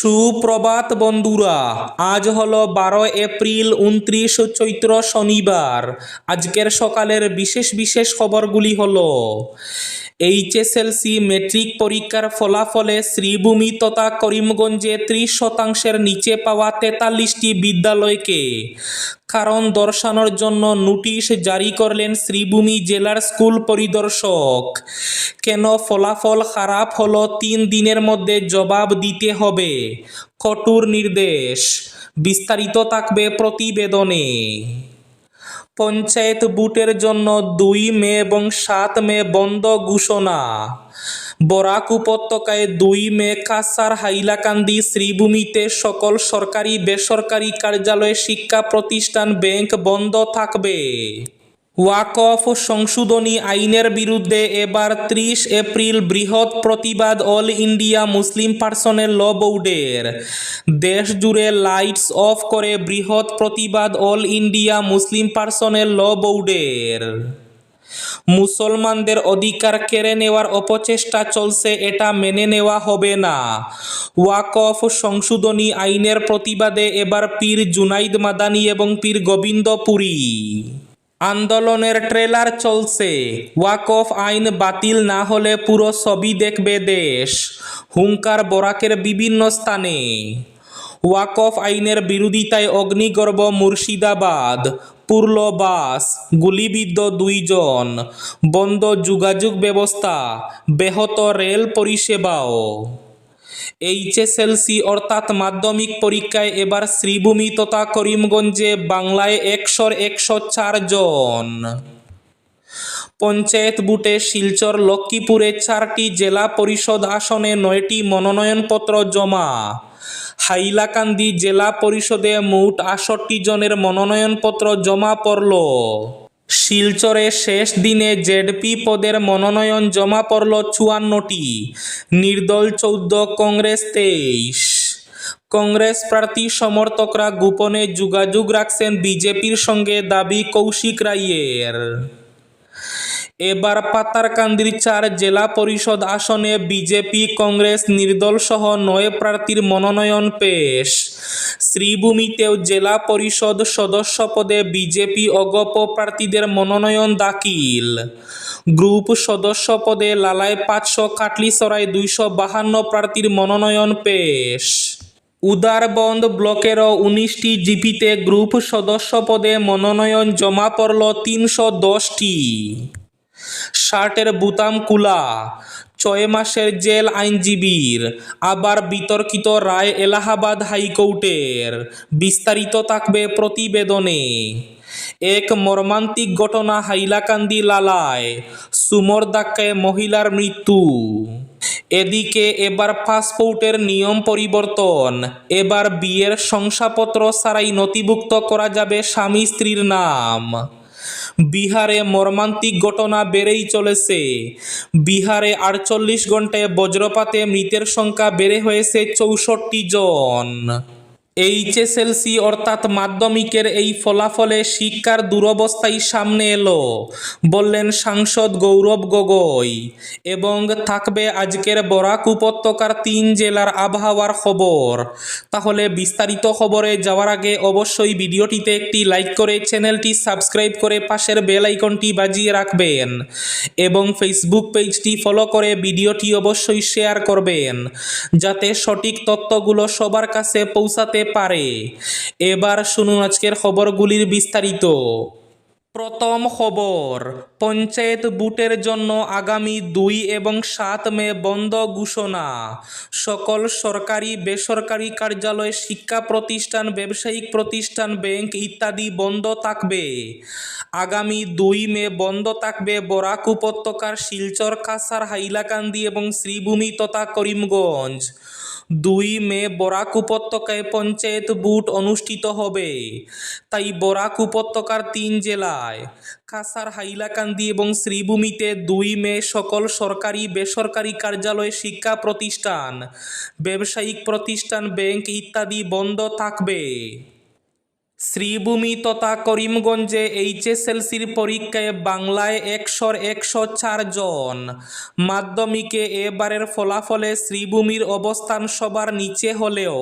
সুপ্রভাত বন্ধুরা, আজ হলো বারো এপ্রিল উনত্রিশ চৈত্র শনিবার। আজকের সকালের বিশেষ বিশেষ খবরগুলি হলো, এইচএসএলসি মেট্রিক পরীক্ষার ফলাফলে শ্রীভূমি তথা করিমগঞ্জে ত্রিশ শতাংশের নিচে পাওয়া তেতাল্লিশটি বিদ্যালয়কে কারণ দর্শানোর জন্য নোটিশ জারি করলেন শ্রীভূমি জেলার স্কুল পরিদর্শক। কেন ফলাফল খারাপ হলো তিন দিনের মধ্যে জবাব দিতে হবে? কঠোর নির্দেশ। বিস্তারিত থাকবে প্রতিবেদনে। পঞ্চায়েত বুটের জন্য দুই মে এবং সাত মে বন্ধ ঘোষণা। বরাক উপত্যকায় দুই মে কাসার হাইলাকান্দি শ্রীভূমিতে সকল সরকারি বেসরকারি কার্যালয় শিক্ষা প্রতিষ্ঠান ব্যাংক বন্ধ থাকবে। ওয়াকফ সংশোধনী আইনের বিরুদ্ধে এবার ত্রিশ এপ্রিল বৃহৎ প্রতিবাদ অল ইন্ডিয়া মুসলিম পার্সনের ল বোর্ডের। দেশ জুড়ে লাইটস অফ করে বৃহৎ প্রতিবাদ অল ইন্ডিয়া মুসলিম পার্সনের ল বোর্ডের। মুসলমানদের অধিকার কেড়ে নেওয়ার অপচেষ্টা চলছে, এটা মেনে নেওয়া হবে না। ওয়াকফ সংশোধনী আইনের প্রতিবাদে এবার পীর জুনাইদ মাদানি এবং পীর গোবিন্দপুরী। আন্দোলনের ট্রেলার চলছে। ওয়াকফ আইন বাতিল না হলে পুরো ছবি দেখবে দেশ। হুঙ্কার বরাকের বিভিন্ন স্থানে। ওয়াকফ আইনের বিরোধিতায় অগ্নিগর্ভ মুর্শিদাবাদ। পুরল বাস, গুলিবিদ্ধ দুইজন। বন্ধ যোগাযোগ ব্যবস্থা, ব্যাহত রেল পরিষেবাও। এইচএসএলসি অর্থাৎ মাধ্যমিক পরীক্ষায় এবার শ্রীভূমি তথা করিমগঞ্জে বাংলায় একশোর একশো চার জন। পঞ্চায়েত বুটে শিলচর লক্ষ্মীপুরে চারটি জেলা পরিষদ আসনে নয়টি মনোনয়নপত্র জমা। হাইলাকান্দি জেলা পরিষদে মোট আষট্টি জনের মনোনয়নপত্র জমা পড়ল। শিলচরে শেষ দিনে জেডপি পদের মনোনয়ন জমা পড়ল চুয়ান্নটি, নির্দল চৌদ্দ, কংগ্রেস তেইশ। কংগ্রেস প্রার্থী সমর্থকরা গোপনে যোগাযোগ রাখছেন বিজেপির সঙ্গে দাবি কৌশিক রায়ের। এবার পাতারকান্দির চার জেলা পরিষদ আসনে বিজেপি, কংগ্রেস, নির্দল সহ নয় প্রার্থীর মনোনয়ন পেশ। শ্রীভূমিতেও জেলা পরিষদ সদস্য পদে বিজেপি অগপ প্রার্থীদের মনোনয়ন দাখিল। গ্রুপ সদস্য পদে লালায় পাঁচশো কাটলিসরায় দুইশো বাহান্ন প্রার্থীর মনোনয়ন পেশ। উদারবন্দ ব্লকেরও উনিশটি জিপিতে গ্রুপ সদস্য পদে মনোনয়ন জমা পড়ল তিনশো দশটি। শার্টের বুতাম কুলা, ছয় মাসের জেল আইনজীবীর, আবার বিতর্কিত রায় এলাহাবাদ হাইকোর্টের, বিস্তারিত থাকবে প্রতিবেদনে। এক মর্মান্তিক ঘটনা হাইলাকান্দি লালায়, সুমর ধাক্কায় মহিলার মৃত্যু। এদিকে এবার পাসপোর্টের নিয়ম পরিবর্তন, এবার বিয়ের শংসাপত্র ছাড়াই নথিভুক্ত করা যাবে স্বামী স্ত্রীর নাম। বিহারে মর্মান্তিক ঘটনা বেড়েই চলেছে। বিহারে আটচল্লিশ ঘন্টায় বজ্রপাতে মৃতের সংখ্যা বেড়ে হয়েছে চৌষট্টি জন। এইচএসএলসি অর্থাৎ মাধ্যমিকের এই ফলাফলে শিক্ষার দুরবস্থাই সামনে এলো, বললেন সাংসদ গৌরব গগৈ। এবং থাকবে আজকের বরাক উপত্যকার তিন জেলার আবহাওয়ার খবর। তাহলে বিস্তারিত খবরে যাওয়ার আগে অবশ্যই ভিডিওটিতে একটি লাইক করে চ্যানেলটি সাবস্ক্রাইব করে পাশের বেল আইকনটি বাজিয়ে রাখবেন। এবং ফেসবুক পেজটি ফলো করে ভিডিওটি অবশ্যই শেয়ার করবেন, যাতে সঠিক তথ্যগুলো সবার কাছে পৌঁছাতে পারে। এবার শুনুন আজকের খবরগুলির বিস্তারিত। প্রথম খবর, পঞ্চায়েত বুটের জন্য আগামী দুই এবং সাত মে বন্ধ ঘোষণা। সকল সরকারি, বেসরকারি কার্যালয়, শিক্ষা প্রতিষ্ঠান, ব্যবসায়িক প্রতিষ্ঠান, ব্যাংক ইত্যাদি বন্ধ থাকবে। আগামী দুই মে বন্ধ থাকবে বরাক উপত্যকার শিলচর কাসার হাইলাকান্দি এবং শ্রীভূমি তথা করিমগঞ্জ। দুই মে বরাক উপত্যকায় পঞ্চায়েত বুট অনুষ্ঠিত হবে। তাই বরাক উপত্যকার তিন জেলায় কাসার হাইলাকান্দি এবং শ্রীভূমিতে দুই মে সকল সরকারি বেসরকারি কার্যালয় শিক্ষা প্রতিষ্ঠান, ব্যবসায়িক প্রতিষ্ঠান, ব্যাংক ইত্যাদি বন্ধ থাকবে। শ্রীভূমি তথা করিমগঞ্জে এইচএসএলসির পরীক্ষায় বাংলায় একশোর একশো চার জন। মাধ্যমিকে এবারের ফলাফলে শ্রীভূমির অবস্থান সবার নিচে হলেও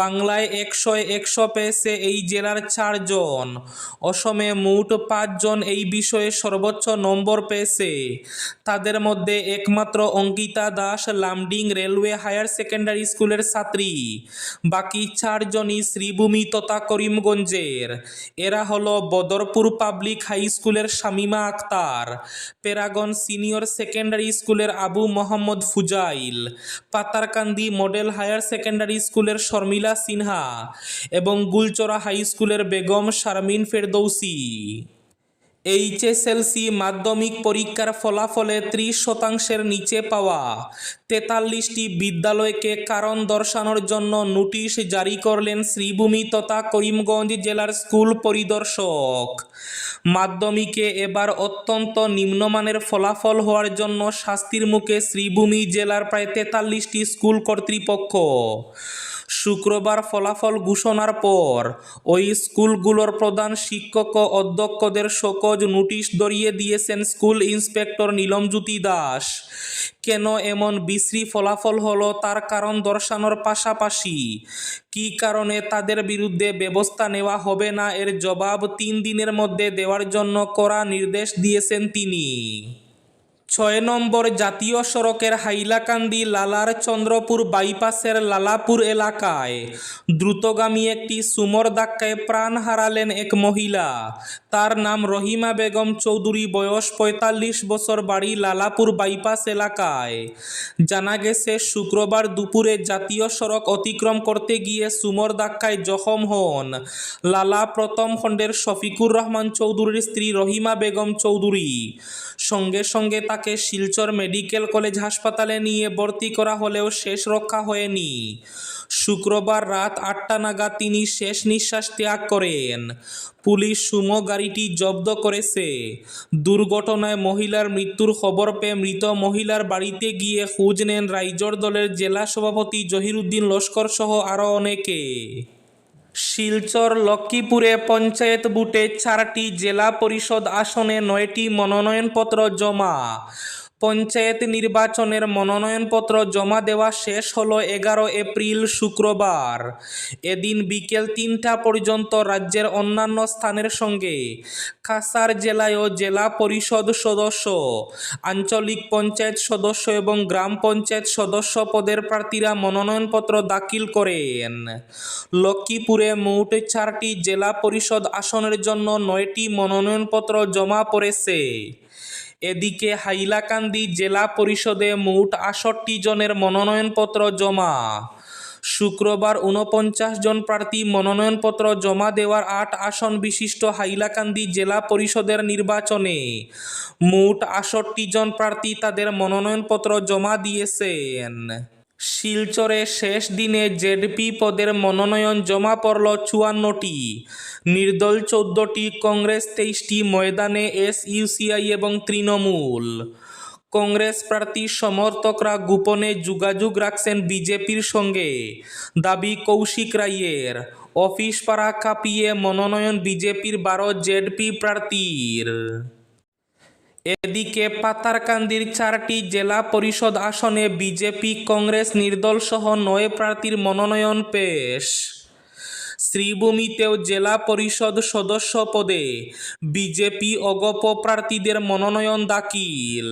বাংলায় একশো একশো পেয়েছে এই জেলার চারজন অসমে মোট পাঁচজন এই বিষয়ে সর্বোচ্চ নম্বর পেয়েছে। তাদের মধ্যে একমাত্র Ankita Das Lumding railway higher secondary স্কুলের ছাত্রী। বাকি চারজনই শ্রীভূমি তথা করিমগঞ্জের এরা হলো বদরপুর পাবলিক হাই স্কুলের Shamima Akhtar, Paragon senior secondary স্কুলের Abu Mohammad Fuzail, Patharkandi model higher secondary স্কুলের শর্মিলা সিনহা এবং গুলচরা হাই স্কুলের বেগম শারমিন ফেরদৌসি। এইচএসএলসি মাধ্যমিক পরীক্ষার ফলাফলে ত্রিশ শতাংশের নিচে পাওয়া। তেতাল্লিশটি বিদ্যালয়কে কারণ দর্শানোর জন্য নোটিশ জারি করলেন শ্রীভূমি তথা করিমগঞ্জ জেলার স্কুল পরিদর্শক। মাধ্যমিকে এবার অত্যন্ত নিম্নমানের ফলাফল হওয়ার জন্য শাস্তির মুখে শ্রীভূমি জেলার প্রায় তেতাল্লিশটি স্কুল কর্তৃপক্ষ। শুক্রবার ফলাফল ঘোষণার পর, ওই স্কুলগুলোর প্রধান শিক্ষক ও অধ্যক্ষদের শোকজ নোটিশ ধরিয়ে দিয়েছেন স্কুল ইন্সপেক্টর নীলমজ্যোতি দাস। কেন এমন বিশ্রী ফলাফল হলো তার কারণ দর্শানোর পাশাপাশি? কী কারণে তাদের বিরুদ্ধে ব্যবস্থা নেওয়া হবে না? এর জবাব তিন দিনের মধ্যে দেওয়ার জন্য করা নির্দেশ দিয়েছেন তিনি। ছয় নম্বর জাতীয় সড়কের হাইলাকান্দি লালার চন্দ্রপুর বাইপাসের লালাপুর এলাকায় দ্রুতগামী একটি সুমর ধাক্কায় প্রাণ হারালেন এক মহিলা। তার নাম রহিমা বেগম চৌধুরী, বয়স পঁয়তাল্লিশ বছর, বাড়ি লালাপুর বাইপাস এলাকায়। জানা গেছে, শুক্রবার দুপুরে জাতীয় সড়ক অতিক্রম করতে গিয়ে সুমর ধাক্কায় জখম হন লালা প্রথম খণ্ডের শফিকুর রহমান চৌধুরীর স্ত্রী রহিমা বেগম চৌধুরী। সঙ্গে সঙ্গে তাকে শিলচর মেডিকেল কলেজ হাসপাতালে নিয়ে ভর্তি করা হলেও শেষ রক্ষা হয়নি। শুক্রবার রাত আটটা নাগাদ তিনি শেষ নিঃশ্বাস ত্যাগ করেন। পুলিশ সুমো গাড়িটি জব্দ করেছে। দুর্ঘটনায় মহিলার মৃত্যুর খবর পেয়ে মৃত মহিলার বাড়িতে গিয়ে খোঁজ নেন রাইজর দলের জেলা সভাপতি জহিরুদ্দিন লস্কর সহ আরও অনেকে। শিলচর লক্ষ্মীপুরে পঞ্চায়েত বুটে চারটি জেলা পরিষদ আসনে নয়টি মনোনয়নপত্র জমা। পঞ্চায়েত নির্বাচনের মনোনয়নপত্র জমা দেওয়া শেষ হলো এগারো এপ্রিল শুক্রবার। এদিন বিকেল তিনটা পর্যন্ত রাজ্যের অন্যান্য স্থানের সঙ্গে কাসার জেলায়ও জেলা পরিষদ সদস্য, আঞ্চলিক পঞ্চায়েত সদস্য এবং গ্রাম পঞ্চায়েত সদস্য পদের প্রার্থীরা মনোনয়নপত্র দাখিল করেন। লক্ষ্মীপুরে মোট চারটি জেলা পরিষদ আসনের জন্য নয়টি মনোনয়নপত্র জমা পড়েছে। এদিকে হাইলাকান্দি জেলা পরিষদে মোট আষট্টি জনের মনোনয়নপত্র জমা। শুক্রবার ঊনপঞ্চাশ জন প্রার্থী মনোনয়নপত্র জমা দেওয়ার আট আসন বিশিষ্ট হাইলাকান্দি জেলা পরিষদের নির্বাচনে মোট আষট্টি জন প্রার্থী তাদের মনোনয়নপত্র জমা দিয়েছেন। শিলচরে শেষ দিনে জেডপি পদের মনোনয়ন জমা পড়ল চুয়ান্নটি। নির্দল চোদ্দটি, কংগ্রেস তেইশটি, ময়দানে এস ইউসিআই এবং তৃণমূল। কংগ্রেস প্রার্থী সমর্থকরা গোপনে যোগাযোগ রাখছেন বিজেপির সঙ্গে। দাবি কৌশিক রায়ের। অফিস পাড়া কাঁপিয়ে মনোনয়ন বিজেপির বারো জেডপি প্রার্থীর। এদিকে পাতারকান্দির চারটি জেলা পরিষদ আসনে বিজেপি কংগ্রেস নির্দল সহ নয় প্রার্থীর মনোনয়ন পেশ। শ্রীভূমিতেও জেলা পরিষদ সদস্য পদে বিজেপি অগপ প্রার্থীদের মনোনয়ন দাখিল।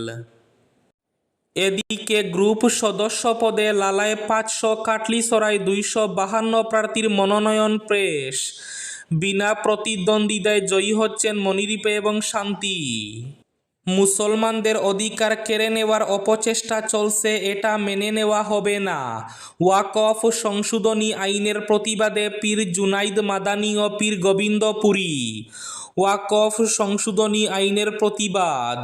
এদিকে গ্রুপ সদস্য পদে লালায় পাঁচশো কাটলিসরায় দুইশো বাহান্ন প্রার্থীর মনোনয়ন পেশ। বিনা প্রতিদ্বন্দ্বিতায় জয়ী হচ্ছেন মনিরীপে এবং শান্তি। মুসলমানদের অধিকার কেড়ে নেওয়ার অপচেষ্টা চলছে, এটা মেনে নেওয়া হবে না। ওয়াকফ সংশোধনী আইনের প্রতিবাদে পীর জুনাইদ মাদানি ও পীর গোবিন্দপুরী। ওয়াকফ সংশোধনী আইনের প্রতিবাদ।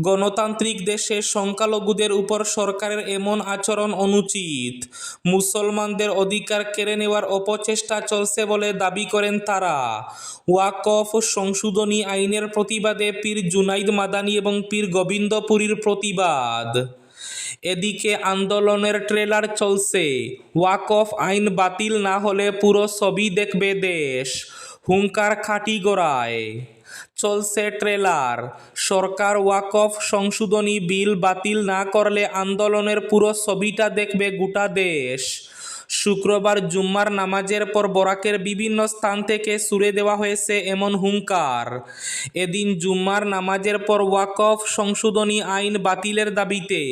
গণতান্ত্রিক দেশে সংখ্যালঘুদের উপর সরকারের এমন আচরণ অনুচিত। মুসলমানদের অধিকার কেড়ে নেওয়ার অপচেষ্টা চলছে বলে দাবি করেন তারা। ওয়াকফ সংশোধনী আইনের প্রতিবাদে পীর জুনাইদ মাদানী এবং পীর গোবিন্দপুরীর প্রতিবাদ। এদিকে আন্দোলনের ট্রেলার চলছে। ওয়াকফ আইন বাতিল না হলে পুরো ছবি দেখবে দেশ। হুঙ্কার খাটি গড়ায়। চলছে ট্রেলার। সরকার ওয়াকফ সংশোধনী বিল বাতিল না করলে আন্দোলনের পুরো ছবিটা দেখবে গোটা দেশ। শুক্রবার জুম্মার নামাজের পর বরাকের বিভিন্ন স্থান থেকে সুরে দেওয়া হয়েছে এমন হুঙ্কার। এদিন জুম্মার নামাজের পর ওয়াকফ সংশোধনী আইন বাতিলের দাবিতে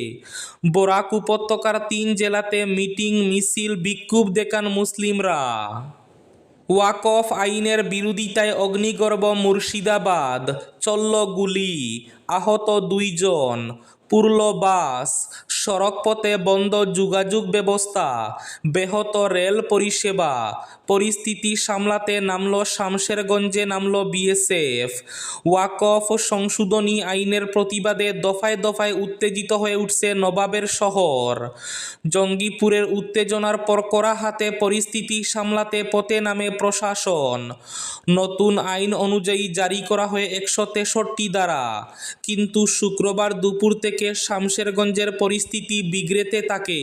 বরাক উপত্যকার তিন জেলাতে মিটিং, মিছিল, বিক্ষোভ দেখান মুসলিমরা। ওয়াকফ আইনের বিরোধিতায় অগ্নিগর্ভ মুর্শিদাবাদ চল্ল গুলি আহত দুইজন। পুরল বাস, সড়কপথে বন্ধ যোগাযোগ ব্যবস্থা, ব্যাহত রেল পরিষেবা, পরিস্থিতি সামলাতে নামল শামশেরগঞ্জে নামল বিএসএফ। ওয়াকফ সংশোধনী আইনের প্রতিবাদে দফায় দফায় উত্তেজিত হয়ে উঠছে নবাবের শহর। জঙ্গিপুরের উত্তেজনার পর কড়া হাতে পরিস্থিতি সামলাতে পথে নামে প্রশাসন। নতুন আইন অনুযায়ী জারি করা হয়ে একশো তেষট্টি দ্বারা কিন্তু শুক্রবার দুপুর থেকে শামশেরগঞ্জের পরিস্থিতি বিগড়েতে থাকে।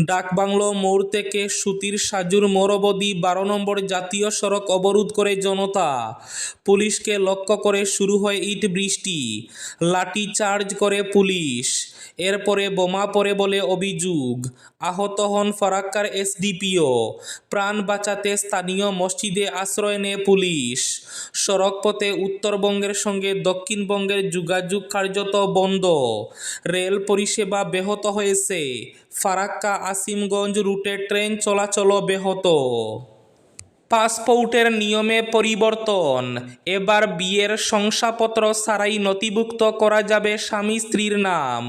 ডাকবাংলো মোড় থেকে সুতির সাজুর অবধি বারো নম্বর জাতীয় সড়ক অবরোধ করে জনতা। পুলিশকে লক্ষ্য করে শুরু হয় ইট বৃষ্টি। লাঠি চার্জ করে পুলিশ। এরপরে বোমা পড়ে বলে অভিযোগ। আহত হন ফারাক্কার এসডিপিও। প্রাণ বাঁচাতে স্থানীয় মসজিদে আশ্রয় নেয় পুলিশ। সড়কপথে উত্তরবঙ্গের সঙ্গে দক্ষিণবঙ্গের যোগাযোগ কার্যত বন্ধ। রেল পরিষেবা ব্যাহত হয়েছে। ফারাক্কা আসিমগঞ্জ রুটে ট্রেন চলাচল ব্যাহত। পাসপোর্টের নিয়মে পরিবর্তন। এবার বিয়ের শংসাপত্র ছাড়াই নথিভুক্ত করা যাবে স্বামী স্ত্রীর নাম।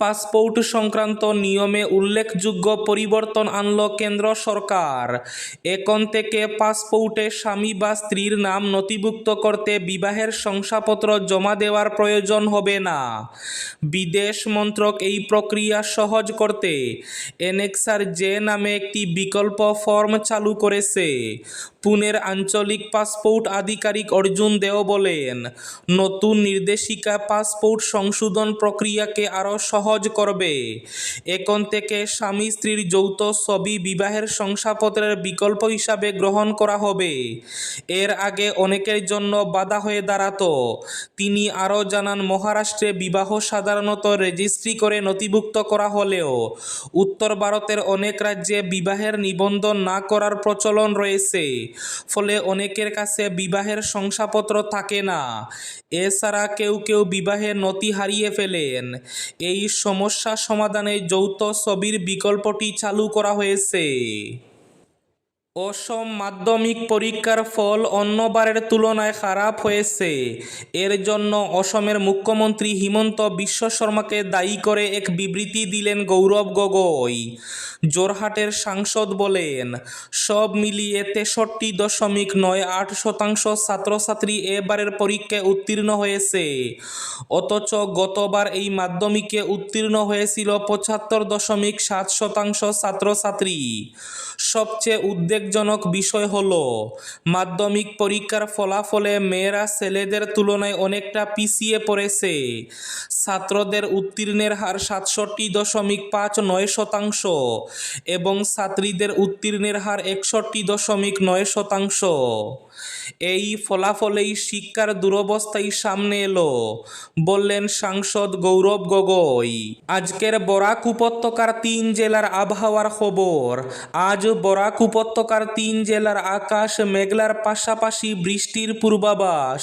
পাসপোর্ট সংক্রান্ত নিয়মে উল্লেখযোগ্য পরিবর্তন আনল কেন্দ্র সরকার। এখন থেকে পাসপোর্টে স্বামী বা স্ত্রীর নাম নথিভুক্ত করতে বিবাহের শংসাপত্র জমা দেওয়ার প্রয়োজন হবে না। বিদেশ মন্ত্রক এই প্রক্রিয়া সহজ করতে এনেক্সার জে নামে একটি বিকল্প ফর্ম চালু করেছে। পুনের আঞ্চলিক পাসপোর্ট আধিকারিক অর্জুন দেও বলেন, নতুন নির্দেশিকা পাসপোর্ট সংশোধন প্রক্রিয়াকে আরও সহজ করবে। এখন থেকে স্বামী স্ত্রীর যৌথ ছবি বিবাহের শংসাপত্রের বিকল্প হিসাবে গ্রহণ করা হবে। এর আগে অনেকের জন্য বাধা হয়ে দাঁড়াতো। তিনি আরও জানান, মহারাষ্ট্রে বিবাহ সাধারণত রেজিস্ট্রি করে নথিভুক্ত করা হলেও উত্তর ভারতের অনেক রাজ্যে বিবাহের নিবন্ধন না করার প্রচলন রয়েছে। ফলে অনেকের কাছে বিবাহের শংসাপত্র থাকে না। এছাড়া কেউ কেউ বিবাহের নথি হারিয়ে ফেলেন। এই সমস্যা সমাধানে যৌথ ছবির বিকল্পটি চালু করা হয়েছে। অসম মাধ্যমিক পরীক্ষার ফল অন্যবারের তুলনায় খারাপ হয়েছে। এর জন্য অসমের মুখ্যমন্ত্রী হিমন্ত বিশ্ব শর্মাকে দায়ী করে এক বিবৃতি দিলেন গৌরব গগৈ। জোরহাটের সাংসদ বলেন, সব মিলিয়ে তেষট্টি দশমিক নয় আট শতাংশ ছাত্রছাত্রী এবারের পরীক্ষায় উত্তীর্ণ হয়েছে। অথচ গতবার এই মাধ্যমিকে উত্তীর্ণ হয়েছিল পঁচাত্তর দশমিক সাত শতাংশ ছাত্রছাত্রী। সবচেয়ে উদ্বেগজনক বিষয় হল, মাধ্যমিক পরীক্ষার ফলাফলে মেয়েরা ছেলেদের তুলনায় অনেকটা পিছিয়ে পড়েছে। ছাত্রদের উত্তীর্ণের হার সাতষট্টি দশমিক পাঁচ নয় শতাংশ এবং ছাত্রীদের উত্তীর্ণের হার একষট্টি দশমিক নয় শতাংশ। এই ফলাফলেই শিক্ষার দুরবস্থাই সামনে এলো, বললেন সাংসদ গৌরব গগৈ। আজকের বরাক উপত্যকার তিন জেলার আবহাওয়ার খবর, আজ বরাক উপত্যকার তিন জেলার আকাশ মেঘলার পাশাপাশি বৃষ্টির পূর্বাভাস।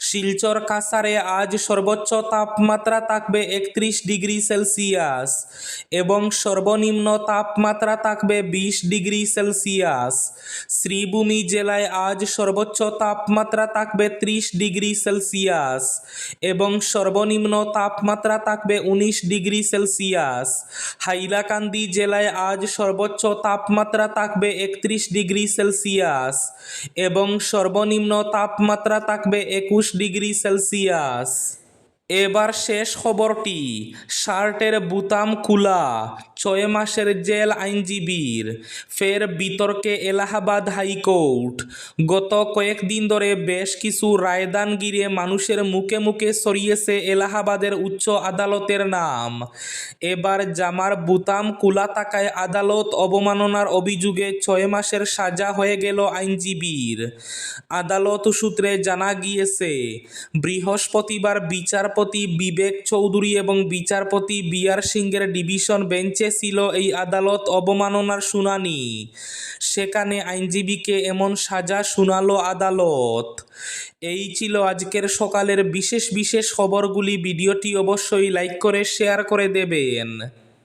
শিলচর কাসারে আজ সর্বোচ্চ তাপমাত্রা থাকবে একত্রিশ ডিগ্রি সেলসিয়াস এবং সর্বনিম্ন তাপমাত্রা থাকবে বিশ ডিগ্রি সেলসিয়াস। শ্রীভূমি জেলায় আজ সর্বোচ্চ তাপমাত্রা থাকবে ত্রিশ ডিগ্রি সেলসিয়াস এবং সর্বনিম্ন তাপমাত্রা থাকবে উনিশ ডিগ্রি সেলসিয়াস। হাইলাকান্দি জেলায় আজ সর্বোচ্চ তাপমাত্রা থাকবে একত্রিশ ডিগ্রি সেলসিয়াস এবং সর্বনিম্ন তাপমাত্রা থাকবে একুশ ডিগ্রি সেলসিয়াস। এবার শেষ খবরটি। শার্টের বুতাম খুলা, ছয় মাসের জেল আইনজীবীর। ফের বিতর্কে এলাহাবাদ হাইকোর্ট। গত কয়েকদিন ধরে বেশ কিছু রায়দান গিরে মানুষের মুখে মুখে সরিয়েছে এলাহাবাদের উচ্চ আদালতের নাম। এবার জামার বুতাম কুলা থাকায় আদালত অবমাননার অভিযোগে ছয় মাসের সাজা হয়ে গেল আইনজীবীর। আদালত সূত্রে জানা গিয়েছে, বৃহস্পতিবার বিচারপতি বিবেক চৌধুরী এবং বিচারপতি বি আর সিংয়ের ডিভিশন বেঞ্চে ছিল এই আদালত অবমাননার শুনানি। সেখানে আইনজীবীকে এমন সাজা শুনালো আদালত। এই ছিল আজকের সকালের বিশেষ বিশেষ খবরগুলি। ভিডিওটি অবশ্যই লাইক করে, শেয়ার করে দেবেন।